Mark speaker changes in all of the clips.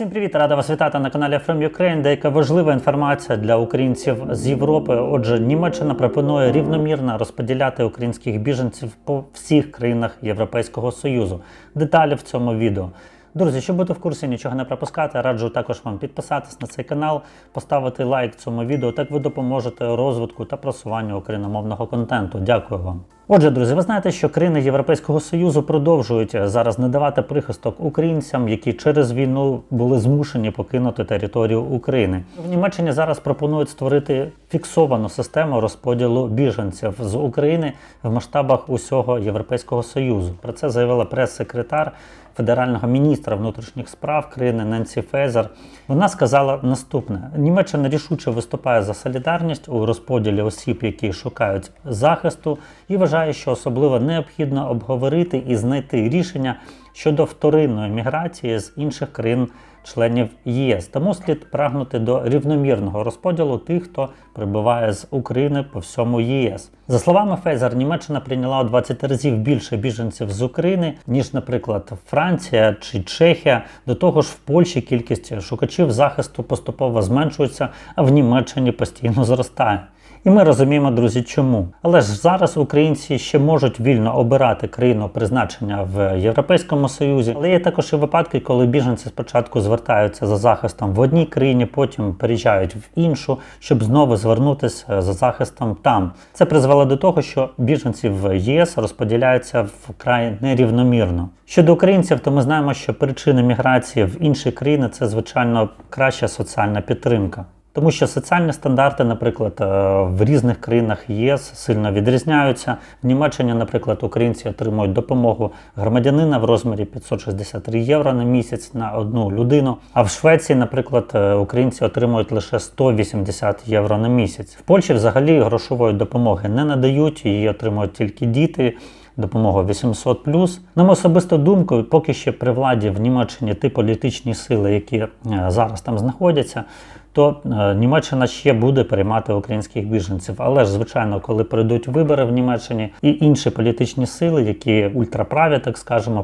Speaker 1: Всім привіт! Рада вас вітати на каналі From Ukraine. Деяка важлива інформація для українців з Європи. Отже, Німеччина пропонує рівномірно розподіляти українських біженців по всіх країнах Європейського Союзу. Деталі в цьому відео. Друзі, щоб бути в курсі, нічого не пропускати, раджу також вам підписатись на цей канал, поставити лайк цьому відео. Так ви допоможете розвитку та просуванню україномовного контенту. Дякую вам. Отже, друзі, ви знаєте, що країни Європейського Союзу продовжують зараз не давати прихисток українцям, які через війну були змушені покинути територію України. В Німеччині зараз пропонують створити фіксовану систему розподілу біженців з України в масштабах усього Європейського Союзу. Про це заявила прес-секретар федерального міністра внутрішніх справ країни Ненсі Фезер. Вона сказала наступне: Німеччина рішуче виступає за солідарність у розподілі осіб, які шукають захисту, і вважає, що особливо необхідно обговорити і знайти рішення щодо вторинної міграції з інших країн. Членів ЄС тому слід прагнути до рівномірного розподілу тих, хто прибуває з України по всьому ЄС. За словами Фейзер, Німеччина прийняла у 20 разів більше біженців з України ніж, наприклад, Франція чи Чехія. До того ж, в Польщі кількість шукачів захисту поступово зменшується, а в Німеччині постійно зростає. І ми розуміємо, друзі, чому. Але ж зараз українці ще можуть вільно обирати країну призначення в Європейському Союзі. Але є також і випадки, коли біженці спочатку звертаються за захистом в одній країні, потім переїжджають в іншу, щоб знову звернутися за захистом там. Це призвело до того, що біженці в ЄС розподіляються вкрай нерівномірно. Щодо українців, то ми знаємо, що причини міграції в інші країни це звичайно краща соціальна підтримка. Тому що соціальні стандарти, наприклад, е, в різних країнах ЄС сильно відрізняються. В Німеччині, наприклад, українці отримують допомогу громадянина в розмірі 563 євро на місяць на одну людину. А в Швеції, наприклад, е, українці отримують лише 180 євро на місяць. В Польщі взагалі грошової допомоги не надають, її отримують тільки діти. Допомога 800 На мою особисту думку, поки ще при владі в Німеччині ті політичні сили, які е, зараз там знаходяться, то е, Німеччина ще буде приймати українських біженців. Але ж, звичайно, коли прийдуть вибори в Німеччині і інші політичні сили, які ультраправі, так скажемо,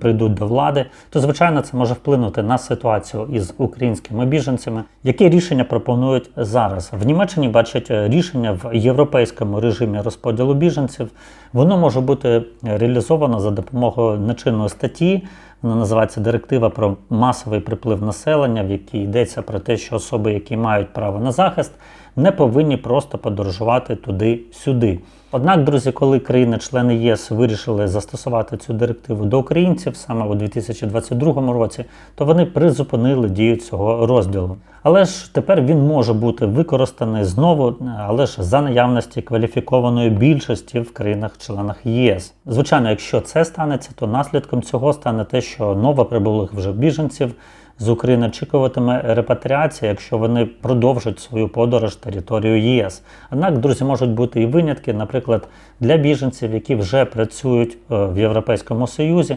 Speaker 1: прийдуть до влади, то звичайно це може вплинути на ситуацію із українськими біженцями. Які рішення пропонують зараз? В Німеччині бачать е, рішення в європейському режимі розподілу біженців. Воно може бути реалізовано за допомогою нечинної статті. Вона називається Директива про масовий приплив населення, в якій йдеться про те, що особи, які мають право на захист, не повинні просто подорожувати туди-сюди. Однак, друзі, коли країни-члени ЄС вирішили застосувати цю директиву до українців саме у 2022 році, то вони призупинили дію цього розділу. Але ж тепер він може бути використаний знову, але ж за наявності кваліфікованої більшості в країнах-членах ЄС. Звичайно, якщо це станеться, то наслідком цього стане те, що новоприбулих вже біженців з України очікуватиме репатріація, якщо вони продовжать свою подорож територію ЄС. Однак, друзі, можуть бути і винятки, наприклад, для біженців, які вже працюють е, в Європейському Союзі.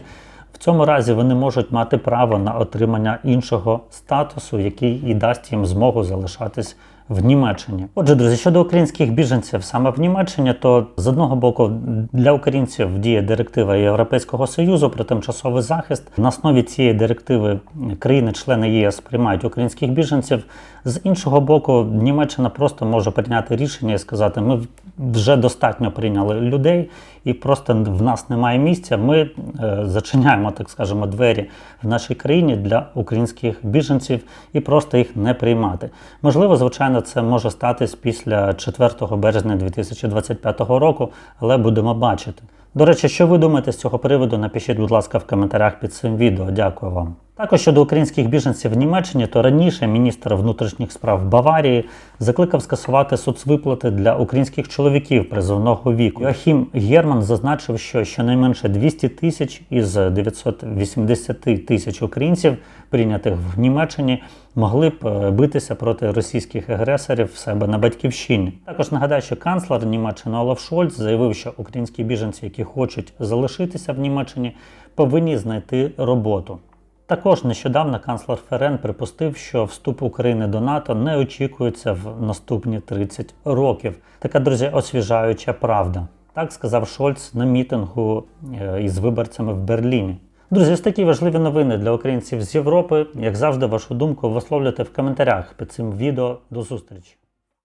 Speaker 1: В цьому разі вони можуть мати право на отримання іншого статусу, який і дасть їм змогу залишатись в Німеччині. Отже, друзі, щодо українських біженців саме в Німеччині, то з одного боку для українців діє директива Європейського союзу про тимчасовий захист. На основі цієї директиви країни-члени ЄС приймають українських біженців. З іншого боку, Німеччина просто може прийняти рішення і сказати: ми вже достатньо прийняли людей, і просто в нас немає місця. Ми е, зачиняємо, так скажемо, двері в нашій країні для українських біженців і просто їх не приймати. Можливо, звичайно, це може статись після 4 березня 2025 року, але будемо бачити. До речі, що ви думаєте з цього приводу? Напишіть, будь ласка, в коментарях під цим відео. Дякую вам. Також щодо українських біженців в Німеччині, то раніше міністр внутрішніх справ Баварії закликав скасувати соцвиплати для українських чоловіків призовного віку. Йоахім Герман зазначив, що щонайменше 200 тисяч із 980 тисяч українців, прийнятих в Німеччині, могли б е, битися проти російських агресорів в себе на батьківщині. Також нагадаю, що канцлер Німеччини Олаф Шольц заявив, що українські біженці, які хочуть залишитися в Німеччині, повинні знайти роботу. Також нещодавно канцлер Ферен припустив, що вступ України до НАТО не очікується в наступні 30 років. Така, друзі, освіжаюча правда. Так сказав Шольц на мітингу е, із виборцями в Берліні. Друзі, ось такі важливі новини для українців з Європи. Як завжди, вашу думку висловлюйте в коментарях під цим відео. До зустрічі!